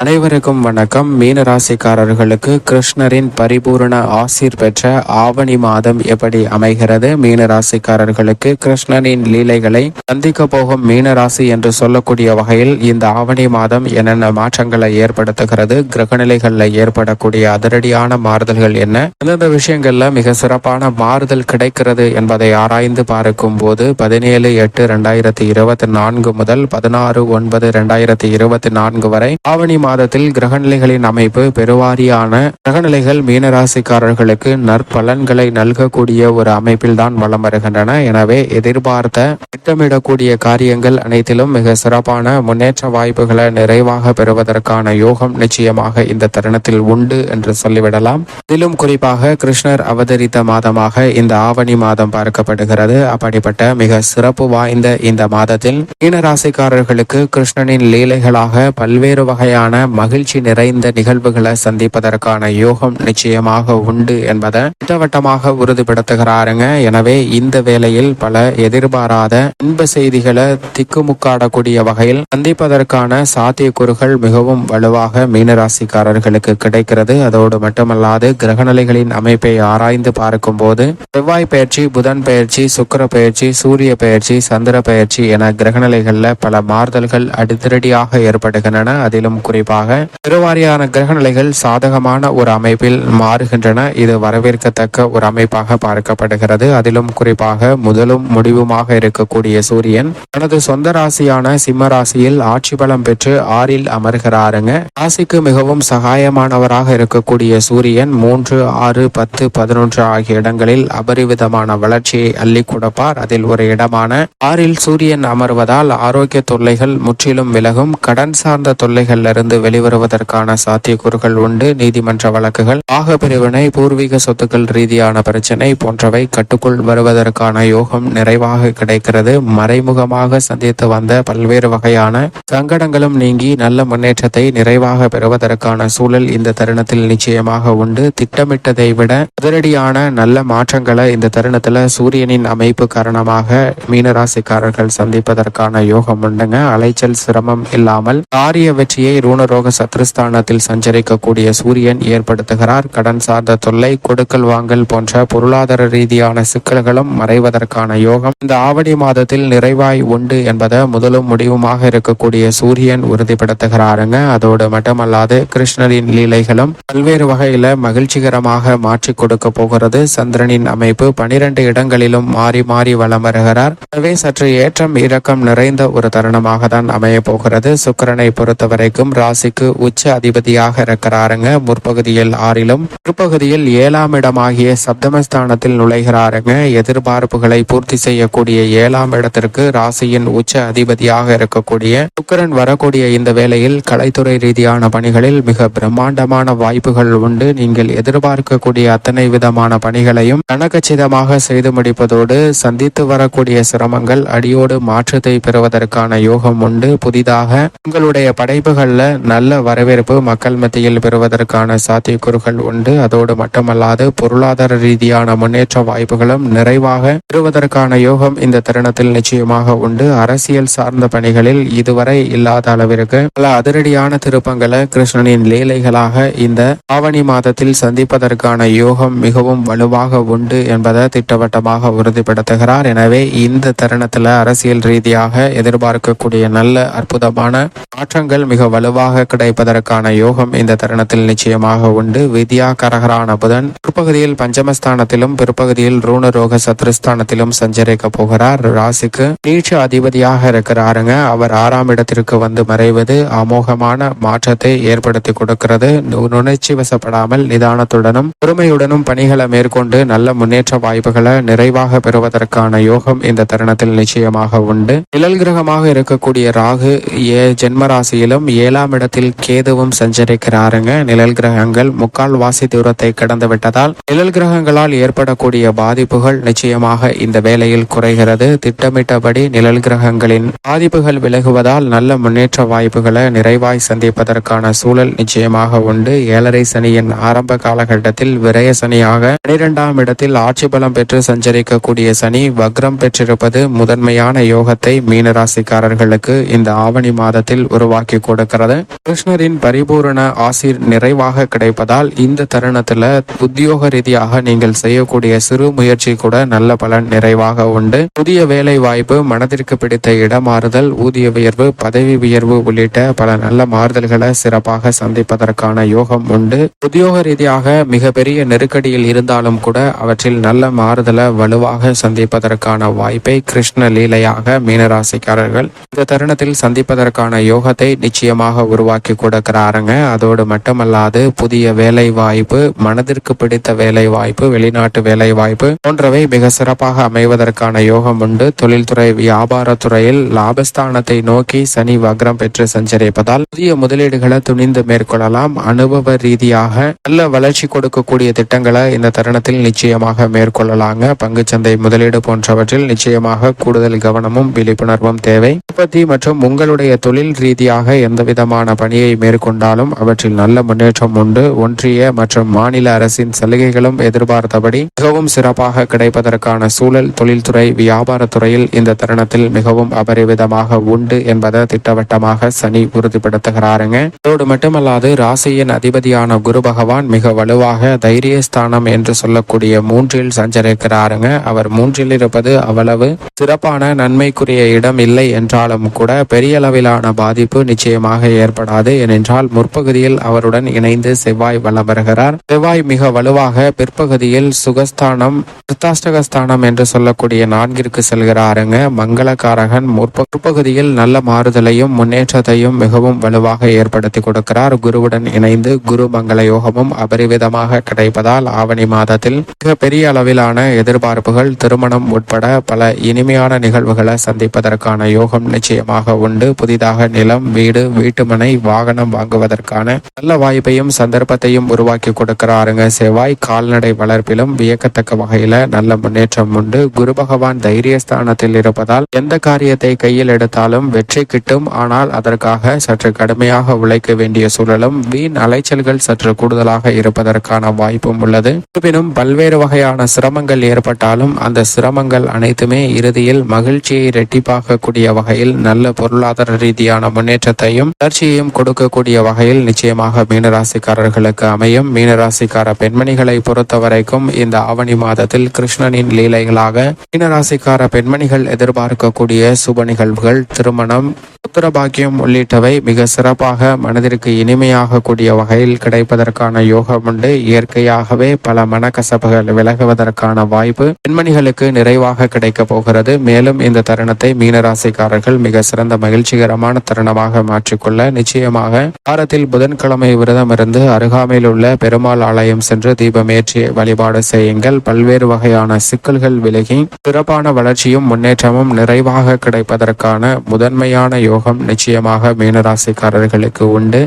அனைவருக்கும் வணக்கம். மீனராசிக்காரர்களுக்கு கிருஷ்ணரின் பரிபூரண ஆசிர் பெற்ற ஆவணி மாதம் எப்படி அமைகிறது? மீனராசிக்காரர்களுக்கு கிருஷ்ணனின் லீலைகளை சந்திக்க போகும் மீனராசி என்று சொல்லக்கூடிய வகையில் இந்த ஆவணி மாதம் என்னென்ன மாற்றங்களை ஏற்படுத்துகிறது? கிரகநிலைகளில் ஏற்படக்கூடிய அதிரடியான மாறுதல்கள் என்ன? எந்தெந்த விஷயங்கள்ல மிக சிறப்பான மாறுதல் கிடைக்கிறது என்பதை ஆராய்ந்து பார்க்கும் போது பதினேழு எட்டு ரெண்டாயிரத்தி இருபத்தி நான்கு முதல் பதினாறு ஒன்பது ரெண்டாயிரத்தி இருபத்தி நான்கு வரை ஆவணி மாதத்தில் கிரகநிலைகளின் அமைப்பு பெருவாரியான கிரகநிலைகள் மீனராசிக்காரர்களுக்கு நற்பலன்களை நல்கக்கூடிய ஒரு அமைப்பில் தான் வலம் வருகின்றன. எனவே எதிர்பார்த்த திட்டமிடக்கூடிய காரியங்கள் அனைத்திலும் மிக சிறப்பான முன்னேற்ற வாய்ப்புகளை நிறைவாக பெறுவதற்கான யோகம் நிச்சயமாக இந்த தருணத்தில் உண்டு என்று சொல்லிவிடலாம். இதிலும் குறிப்பாக கிருஷ்ணர் அவதரித்த மாதமாக இந்த ஆவணி மாதம் பார்க்கப்படுகிறது. அப்படிப்பட்ட மிக சிறப்பு வாய்ந்த இந்த மாதத்தில் மீனராசிக்காரர்களுக்கு கிருஷ்ணனின் லீலைகளாக பல்வேறு வகையான மகிழ்ச்சி நிறைந்த நிகழ்வுகளை சந்திப்பதற்கான யோகம் நிச்சயமாக உண்டு என்பதை திட்டவட்டமாக உறுதிப்படுத்துகிறாருங்க. எனவே இந்த வேளையில் பல எதிர்பாராத இன்ப செய்திகளை திக்குமுக்காடக்கூடிய வகையில் சந்திப்பதற்கான சாத்தியக்கூறுகள் மிகவும் வலுவாக மீனராசிக்காரர்களுக்கு கிடைக்கிறது. அதோடு மட்டுமல்லாது கிரகநிலைகளின் அமைப்பை ஆராய்ந்து பார்க்கும் போது செவ்வாய் பயிற்சி புதன் பயிற்சி சுக்கிர பயிற்சி சூரிய பயிற்சி சந்திர பயிற்சி என கிரகநிலைகளில் பல மாறுதல்கள் அதிரடியாக ஏற்படுகின்றன. அதிலும் குறிப்பாக குறிப்பாக பெருவாரியான கிரக நிலைகள் சாதகமான ஒரு அமைப்பில் மாறுகின்றன. இது வரவேற்கத்தக்க ஒரு அமைப்பாக பார்க்கப்படுகிறது. அதிலும் குறிப்பாக முதலும் முடிவுமாக இருக்கக்கூடிய சூரியன் தனது சொந்த ராசியான சிம்ம ராசியில் ஆட்சி பலம் பெற்று ஆறில் அமர்கிறாருங்க. ராசிக்கு மிகவும் சகாயமானவராக இருக்கக்கூடிய சூரியன் மூன்று ஆறு பத்து பதினொன்று ஆகிய இடங்களில் அபரிவிதமான வளர்ச்சியை அள்ளி கொடுப்பார். அதில் ஒரு இடமான ஆறில் சூரியன் அமர்வதால் ஆரோக்கிய தொல்லைகள் முற்றிலும் விலகும். கடன் சார்ந்த தொல்லைகளிலிருந்து வெளிவருவதற்கான சாத்தியக்கூறுகள் உண்டு. நீதிமன்ற வழக்குகள். ஆக பிரிவினை பூர்வீக சொத்துக்கள் ரீதியான பிரச்சினை போன்றவை கட்டுக்குள் வருவதற்கான யோகம் நிறைவாக கிடைக்கிறது. மறைமுகமாக சந்தித்து வந்த பல்வேறு வகையான சங்கடங்களும் நீங்கி நல்ல முன்னேற்றத்தை நிறைவாக பெறுவதற்கான சூழல் இந்த தருணத்தில் நிச்சயமாக உண்டு. திட்டமிட்டதை விட அதிரடியான நல்ல மாற்றங்களை இந்த தருணத்துல சூரியனின் அமைப்பு காரணமாக மீனராசிக்காரர்கள் சந்திப்பதற்கான யோகம் உண்டுங்க. அலைச்சல் சிரமம் இல்லாமல் காரிய வெற்றியை ரூண ரோக சத்ருஸ்தானத்தில் சஞ்சரிக்கக்கூடிய சூரியன் ஏற்படுத்துகிறார். கடன் சார்ந்த தொல்லை கொடுக்கல் வாங்கல் போன்ற பொருளாதார ரீதியான சிக்கல்களும் மறைவதற்கான யோகம். இந்த ஆவணி மாதத்தில் நிறைவாய் உண்டு என்பதை முதலும் முடிவுமாக இருக்கக்கூடிய சூரியன் உறுதிப்படுத்துகிறாருங்க. அதோடு மட்டுமல்லாது கிருஷ்ணரின் லீலைகளும் பல்வேறு வகையில மகிழ்ச்சிகரமாக மாற்றி கொடுக்க போகிறது. சந்திரனின் அமைப்பு பனிரெண்டு இடங்களிலும் மாறி மாறி வலம் வருகிறார். எனவே சற்று ஏற்றம் இரக்கம் நிறைந்த ஒரு தருணமாக தான் அமைய போகிறது. சுக்கிரனை பொறுத்த வரைக்கும் ராசிக்கு உச்ச அதிபதியாக இருக்கிறாருங்க. முற்பகுதியில் ஆறிலும் பிற்பகுதியில் ஏழாம் இடமாகிய சப்தமஸ்தானத்தில் நுழைகிறாருங்க. எதிர்பார்ப்புகளை பூர்த்தி செய்யக்கூடிய ஏழாம் இடத்திற்கு ராசியின் உச்ச அதிபதியாக இருக்கக்கூடிய சுக்கரன் வரக்கூடிய இந்த வேளையில் கலைத்துறை ரீதியான பணிகளில் மிக பிரம்மாண்டமான வாய்ப்புகள் உண்டு. நீங்கள் எதிர்பார்க்கக்கூடிய அத்தனை விதமான பணிகளையும் கனகச்சிதமாக செய்து முடிப்பதோடு சந்தித்து வரக்கூடிய சிரமங்கள் அடியோடு மாற்றத்தை பெறுவதற்கான யோகம் உண்டு. புதிதாக உங்களுடைய படைப்புகள்ல நல்ல வரவேற்பு மக்கள் மத்தியில் பெறுவதற்கான சாத்தியக்கூறுகள் உண்டு. அதோடு மட்டுமல்லாது பொருளாதார ரீதியான முன்னேற்ற வாய்ப்புகளும் நிறைவாக பெறுவதற்கான யோகம் இந்த தருணத்தில் நிச்சயமாக உண்டு. அரசியல் சார்ந்த பணிகளில் இதுவரை இல்லாத அளவிற்கு பல அதிரடியான திருப்பங்களை கிருஷ்ணனின் லீலைகளாக இந்த ஆவணி மாதத்தில் சந்திப்பதற்கான யோகம் மிகவும் வலுவாக உண்டு என்பதை திட்டவட்டமாக உறுதிப்படுத்துகிறார். எனவே இந்த தருணத்துல அரசியல் ரீதியாக எதிர்பார்க்கக்கூடிய நல்ல அற்புதமான மாற்றங்கள் மிக வலுவாக கிடைப்பதற்கான யோகம் இந்த தருணத்தில் நிச்சயமாக உண்டு. வித்யா கரகரான புதன் பிற்பகுதியில் பஞ்சமஸ்தானத்திலும் பிற்பகுதியில் ரூணரோக சத்ருஸ்தானத்திலும் சஞ்சரிக்க போகிறார். ராசிக்கு நீட்ச அதிபதியாக இருக்கிறாருங்க. அவர் ஆறாம் இடத்திற்கு வந்து மறைவது அமோகமான மாற்றத்தை ஏற்படுத்தி கொடுக்கிறது. நு- நுணர்ச்சி வசப்படாமல் நிதானத்துடனும் பொறுமையுடனும் பணிகளை மேற்கொண்டு நல்ல முன்னேற்ற வாய்ப்புகளை நிறைவாக பெறுவதற்கான யோகம் இந்த தருணத்தில் நிச்சயமாக உண்டு. நிழல் கிரகமாக இருக்கக்கூடிய ராகு ஏ ஜென்ம ராசியிலும் ஏழாம் இடத்தில் கேதுவும் சஞ்சரிக்கிறாருங்க. நிழல் கிரகங்கள் முக்கால் வாசி தூரத்தை கடந்து விட்டதால் நிழல் கிரகங்களால் ஏற்படக்கூடிய பாதிப்புகள் நிச்சயமாக இந்த வேலையில் குறைகிறது. திட்டமிட்டபடி நிழல் கிரகங்களின் பாதிப்புகள் விலகுவதால் நல்ல முன்னேற்ற வாய்ப்புகளை நிறைவாய் சந்திப்பதற்கான சூழல் நிச்சயமாக உண்டு. ஏழரை சனியின் ஆரம்ப காலகட்டத்தில் விரய சனியாக பனிரெண்டாம் இடத்தில் ஆட்சி பலம் பெற்று சஞ்சரிக்கக்கூடிய சனி வக்ரம் பெற்றிருப்பது முதன்மையான யோகத்தை மீனராசிக்காரர்களுக்கு இந்த ஆவணி மாதத்தில் உருவாக்கி கொடுக்கிறது. கிருஷ்ணரின் பரிபூரண ஆசிர் நிறைவாக கிடைப்பதால் இந்த தருணத்துல உத்தியோக ரீதியாக நீங்கள் செய்யக்கூடிய சிறு முயற்சி கூட நல்ல பலன் நிறைவாக உண்டு. புதிய வேலை வாய்ப்பு மனதிற்கு பிடித்த இடமாறுதல் ஊதிய உயர்வு பதவி உயர்வு உள்ளிட்ட பல நல்ல மாறுதல்களை சிறப்பாக சந்திப்பதற்கான யோகம் உண்டு. உத்தியோக ரீதியாக மிகப்பெரிய நெருக்கடியில் இருந்தாலும் கூட அவற்றில் நல்ல மாறுதலை வலுவாக சந்திப்பதற்கான வாய்ப்பை கிருஷ்ண லீலையாக மீனராசிக்காரர்கள் இந்த தருணத்தில் சந்திப்பதற்கான யோகத்தை நிச்சயமாக உருவாக்கி கொடுக்கிறாருங்க. அதோடு மட்டுமல்லாது புதிய வேலை வாய்ப்பு மனதிற்கு பிடித்த வேலை வாய்ப்பு வெளிநாட்டு வேலை வாய்ப்பு போன்றவை மிக சிறப்பாக அமைவதற்கான யோகம் உண்டு. தொழில்துறை வியாபாரத்துறையில் லாபஸ்தானத்தை நோக்கி சனி வக்ரம் பெற்று சஞ்சரிப்பதால் புதிய முதலீடுகளை துணிந்து மேற்கொள்ளலாம். அனுபவ ரீதியாக நல்ல வளர்ச்சி கொடுக்கக்கூடிய திட்டங்களை இந்த தருணத்தில் நிச்சயமாக மேற்கொள்ளலாங்க. பங்குச்சந்தை முதலீடு போன்றவற்றில் நிச்சயமாக கூடுதல் கவனமும் விழிப்புணர்வும் தேவை. உற்பத்தி மற்றும் உங்களுடைய தொழில் ரீதியாக எந்த விதமான பணியை மேற்கொண்டாலும் அவற்றில் நல்ல முன்னேற்றம் உண்டு. ஒன்றிய மற்றும் மாநில அரசின் சலுகைகளும் எதிர்பார்த்தபடி மிகவும் சிறப்பாக கிடைப்பதற்கான சூழல் தொழில்துறை வியாபாரத்துறையில் இந்த தருணத்தில் மிகவும் அபரிவிதமாக உண்டு என்பதை திட்டவட்டமாக சனி உறுதிப்படுத்துகிறாருங்க. அதோடு மட்டுமல்லாது ராசியின் அதிபதியான குரு பகவான் மிக வலுவாக தைரியஸ்தானம் என்று சொல்லக்கூடிய மூன்றில் சஞ்சரிக்கிறாருங்க. அவர் மூன்றில் இருப்பது அவ்வளவு சிறப்பான நன்மைக்குரிய இடம் இல்லை என்றாலும் கூட பெரிய அளவிலான பாதிப்பு நிச்சயமாக கவலைப்படாது ஏனென்றால் முற்பகுதியில் அவருடன் இணைந்து செவ்வாய் வலம் வருகிறார் செவ்வாய் மிக வலுவாக பிற்பகுதியில் சுகஸ்தானம் கிருத்தாஷ்டகஸ்தானம் என்று சொல்லக்கூடிய நான்கிற்கு செல்கிறாருங்க. மங்களகாரகன் முற்பகுதியில் நல்ல மாறுதலையும் முன்னேற்றத்தையும் மிகவும் வலுவாக ஏற்படுத்தி கொடுக்கிறார். குருவுடன் இணைந்து குரு மங்கள யோகமும் அபரிவிதமாக கிடைப்பதால் ஆவணி மாதத்தில் மிக பெரிய அளவிலான எதிர்பார்ப்புகள் திருமணம் உட்பட பல இனிமையான நிகழ்வுகளை சந்திப்பதற்கான யோகம் நிச்சயமாக உண்டு. புதிதாக நிலம் வீடு வீட்டுமனை வாகனம் வாங்குவதற்கான நல்ல வாய்ப்பையும் சந்தர்ப்பத்தையும் உருவாக்கி கொடுக்கிறாருங்க. செவ்வாய் கால்நடை வளர்ப்பிலும் வியக்கத்தக்க வகையில நல்ல முன்னேற்றம் உண்டு. குரு பகவான் தைரியஸ்தானத்தில் இருப்பதால் எந்த காரியத்தை கையில் எடுத்தாலும் வெற்றி கிட்டும். ஆனால் அதற்காக சற்று கடுமையாக உழைக்க வேண்டிய சூழலும் வீண் அலைச்சல்கள் சற்று கூடுதலாக இருப்பதற்கான வாய்ப்பும் உள்ளது. இருப்பினும் பல்வேறு வகையான சிரமங்கள் ஏற்பட்டாலும் அந்த சிரமங்கள் அனைத்துமே இறுதியில் மகிழ்ச்சியை இரட்டிப்பாக்கக்கூடிய வகையில் நல்ல பொருளாதார ரீதியான முன்னேற்றத்தையும் வளர்ச்சியையும் கொடுக்கக்கூடிய வகையில் நிச்சயமாக மீனராசிக்காரர்களுக்கு அமையும். மீனராசிக்கார பெண்மணிகளை பொறுத்த வரைக்கும் இந்த ஆவணி மாதத்தில் கிருஷ்ணனின் லீலைகளாக மீனராசிக்கார பெண்மணிகள் எதிர்பார்க்கக்கூடிய சுப நிகழ்வுகள் திருமணம் புத்திர பாக்கியம் உள்ளிட்டவை மிக சிறப்பாக மனதிற்கு இனிமையாக கூடிய வகையில் கிடைப்பதற்கான யோகம் உண்டு. இயற்கையாகவே பல மனக்கசப்புகள் விலகுவதற்கான வாய்ப்பு பெண்மணிகளுக்கு நிறைவாக கிடைக்க போகிறது. மேலும் இந்த தருணத்தை மீனராசிக்காரர்கள் மிக சிறந்த மகிழ்ச்சிகரமான தருணமாக மாற்றிக்கொள்ள நிச்சயமாக வாரத்தில் புதன்கிழமை விரதம் இருந்து அருகாமையில் உள்ள பெருமாள் ஆலயம் சென்று தீபமேற்றி வழிபாடு செய்யுங்கள். பல்வேறு வகையான சிக்கல்கள் விலகி சிறப்பான வளர்ச்சியும் முன்னேற்றமும் நிறைவாக கிடைப்பதற்கான முதன்மையான யோகம் நிச்சயமாக மீனராசிக்காரர்களுக்கு உண்டு.